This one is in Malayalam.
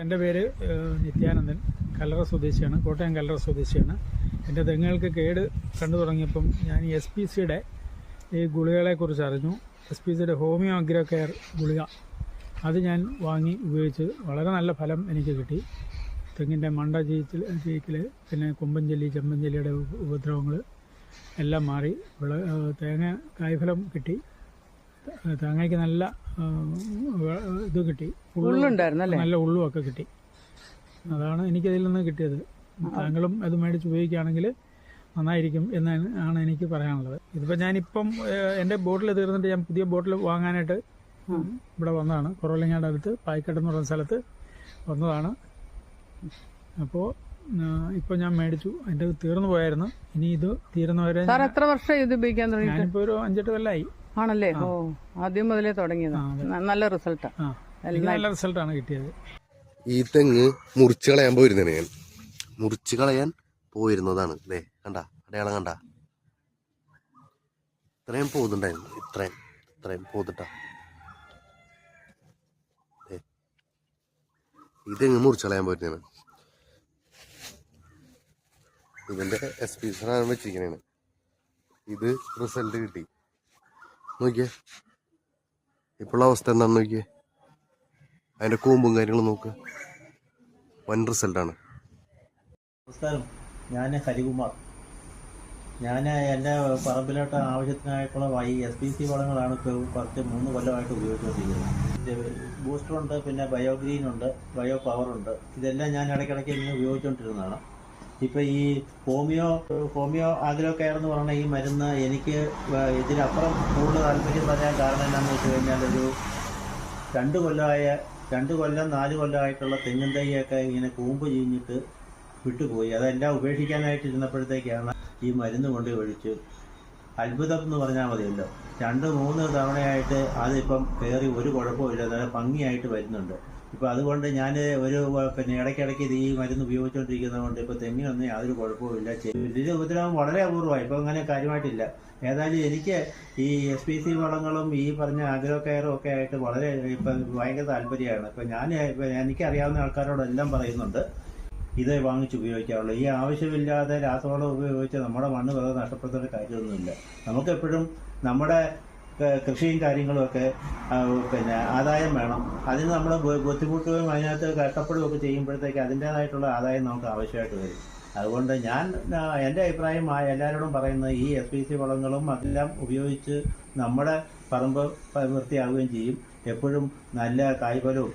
എന്റെ പേര് നിത്യാനന്ദൻ. കല്ലറ സ്വദേശിയാണ് കോട്ടയം കല്ലറ സ്വദേശിയാണ്. എന്റെ തെങ്ങുകൾക്ക് കേട് കണ്ടു തുടങ്ങിയപ്പം ഞാൻ എസ് പി സിയുടെ ഈ ഗുളികളെക്കുറിച്ച് അറിഞ്ഞു. എസ് പി സിയുടെ ഹോമിയോ അഗ്രോ കെയർ ഗുളിക. അത് ഞാൻ വാങ്ങി ഉപയോഗിച്ച് വളരെ നല്ല ഫലം എനിക്ക് കിട്ടി. തെങ്ങിന്റെ മണ്ട ചീച്ചിൽ ചീക്കിൽ പിന്നെ കൊമ്പൻ ചെമ്പഞ്ചെല്ലിയുടെ ഉപദ്രവങ്ങൾ എല്ലാം മാറി. വിള തേങ്ങ കായ്ഫലം കിട്ടി. തേങ്ങയ്ക്ക് നല്ല ഇത് കിട്ടി. ഉള്ളു- ഉള്ളുണ്ടായിരുന്നല്ലേ നല്ല ഉള്ളുമൊക്കെ കിട്ടി. അതാണ് എനിക്കതിൽ നിന്ന് കിട്ടിയത്. താങ്കളും അത് മേടിച്ച് ഉപയോഗിക്കുകയാണെങ്കിൽ നന്നായിരിക്കും എന്നാണ് ആണ് എനിക്ക് പറയാനുള്ളത്. ഇതിപ്പോൾ ഞാനിപ്പം എന്റെ ബോട്ടിൽ തീർന്നിട്ട് ഞാൻ പുതിയ ബോട്ടിൽ വാങ്ങാനായിട്ട് ഇവിടെ വന്നതാണ്. കുറവലങ്ങാട് അടുത്ത് പായിക്കട്ട് എന്ന് പറയുന്ന സ്ഥലത്ത് വന്നതാണ്. അപ്പോൾ ഇപ്പോൾ ഞാൻ മേടിച്ചു. എന്റെ തീർന്നു പോയായിരുന്നു. ഇനി ഇത് തീരുന്നവരെ എത്ര വർഷം ഇത് ഉപയോഗിക്കാൻ തുടങ്ങി ഞാനിപ്പോൾ ഒരു അഞ്ചെട്ട് കൊല്ലമായി ആണല്ലേ? ഓ ആദ്യം മുതലേ തുടങ്ങിയത്. നല്ല റിസൾട്ടാ. നല്ല റിസൾട്ടാണ് കിട്ടിയത്. ഈ തെങ്ങ് മുറിച്ച് കളയാൻ പോയിരുന്നേ ഞാൻ. മുറിച്ച് കളയാൻ പോയിരുന്നതാണ് അല്ലേ? കണ്ട? അടയാളം കണ്ട? ഇത്രയും പോകുന്നുണ്ടായിരുന്നു ഇത്രയും ഇത്രയും പോന്നിട്ടാ ദേ. ഈ തെങ്ങ് മുറിച്ച് കളയാൻ പോയിരുന്നതാണ് ഇതിന്റെ എസ് പി സാധനം വെച്ചിരിക്കണേണ്. ഇത് റിസൾട്ട് കിട്ടി. നോക്കിയേ. ഇപ്പോഴുള്ള അവസ്ഥ എന്താണെന്ന് നോക്കിയേ. അതിന്റെ കൂമ്പും കാര്യങ്ങളും നോക്ക്. വൻ റിസൾട്ടാണ് നമസ്കാരം. ഞാൻ ഹരികുമാർ. ഞാൻ എന്റെ പറമ്പിലോട്ട് ആവശ്യത്തിനായിട്ടുള്ള ഈ എസ് പി സി വളങ്ങളാണ് കുറച്ച് മൂന്ന് കൊല്ലമായിട്ട് ഉപയോഗിച്ചുകൊണ്ടിരിക്കുന്നത്. ബൂസ്റ്ററുണ്ട് പിന്നെ ബയോഗ്രീൻ ഉണ്ട് ബയോ പവറുണ്ട് ഇതെല്ലാം ഞാൻ ഇടയ്ക്കിടയ്ക്ക് ഇങ്ങനെ ഉപയോഗിച്ചുകൊണ്ടിരുന്നതാണ്. ഇപ്പോൾ ഈ ഹോമിയോ ഹോമിയോ ആഗ്രോ കെയർ എന്ന് പറഞ്ഞ ഈ മരുന്ന് എനിക്ക് ഇതിനപ്പുറം കൂടുതൽ താല്പര്യം പറയാൻ കാരണം എന്താണെന്ന് വെച്ച് കഴിഞ്ഞാൽ ഒരു രണ്ട് കൊല്ലമായ രണ്ട് കൊല്ലം നാല് കൊല്ലമായിട്ടുള്ള തെങ്ങിൻ തൈയൊക്കെ ഇങ്ങനെ കൂമ്പ് ചീഞ്ഞിട്ട് വിട്ടുപോയി. അതെല്ലാം ഉപേക്ഷിക്കാനായിട്ട് ഇരുന്നപ്പോഴത്തേക്കാണ് ഈ മരുന്ന് കൊണ്ട് ഒഴിച്ച് അത്ഭുതം എന്ന് പറഞ്ഞാൽ മതിയല്ലോ. രണ്ട് മൂന്ന് തവണയായിട്ട് അതിപ്പം കയറി ഒരു കുഴപ്പമില്ല നല്ല ഭംഗിയായിട്ട് വരുന്നുണ്ട്. ഇപ്പം അതുകൊണ്ട് ഞാൻ ഒരു പിന്നെ ഇടയ്ക്കിടയ്ക്ക് ഇത് ഈ മരുന്ന് ഉപയോഗിച്ചുകൊണ്ടിരിക്കുന്നതുകൊണ്ട് ഇപ്പോൾ തെങ്ങിനൊന്നും യാതൊരു കുഴപ്പമില്ല ഇതിന്റെ ഉപദ്രവം വളരെ അപൂർവമായി ഇപ്പോൾ അങ്ങനെ കാര്യമായിട്ടില്ല. ഏതായാലും എനിക്ക് ഈ എസ് പി സി വളങ്ങളും ഈ പറഞ്ഞ ആഗ്രോ കെയറും ഒക്കെ ആയിട്ട് വളരെ ഇപ്പം ഭയങ്കര താല്പര്യമാണ്. ഇപ്പം ഞാൻ ഇപ്പം എനിക്കറിയാവുന്ന ആൾക്കാരോടെല്ലാം പറയുന്നുണ്ട്. ഇത് വാങ്ങിച്ച് ഉപയോഗിക്കാറുള്ളൂ ഈ ആവശ്യമില്ലാതെ രാസവളം ഉപയോഗിച്ച് നമ്മുടെ മണ്ണ് വെറുതെ നഷ്ടപ്പെടുത്തേണ്ട കാര്യമൊന്നുമില്ല. നമുക്കെപ്പോഴും നമ്മുടെ കൃഷിയും കാര്യങ്ങളും ഒക്കെ പിന്നെ ആദായം വേണം. അതിന് നമ്മൾ ബുദ്ധിമുട്ടുകയും അതിനകത്ത് കഷ്ടപ്പെടുകയും ഒക്കെ ചെയ്യുമ്പോഴത്തേക്ക് അതിന്റേതായിട്ടുള്ള ആദായം നമുക്ക് ആവശ്യമായിട്ട് വരും. അതുകൊണ്ട് ഞാൻ എന്റെ അഭിപ്രായം എല്ലാവരോടും പറയുന്നത് ഈ എസ് പി സി വളങ്ങളും അതെല്ലാം ഉപയോഗിച്ച് നമ്മുടെ പറമ്പ് വൃത്തിയാവുകയും ചെയ്യും. എപ്പോഴും നല്ല കായ്ഫലവും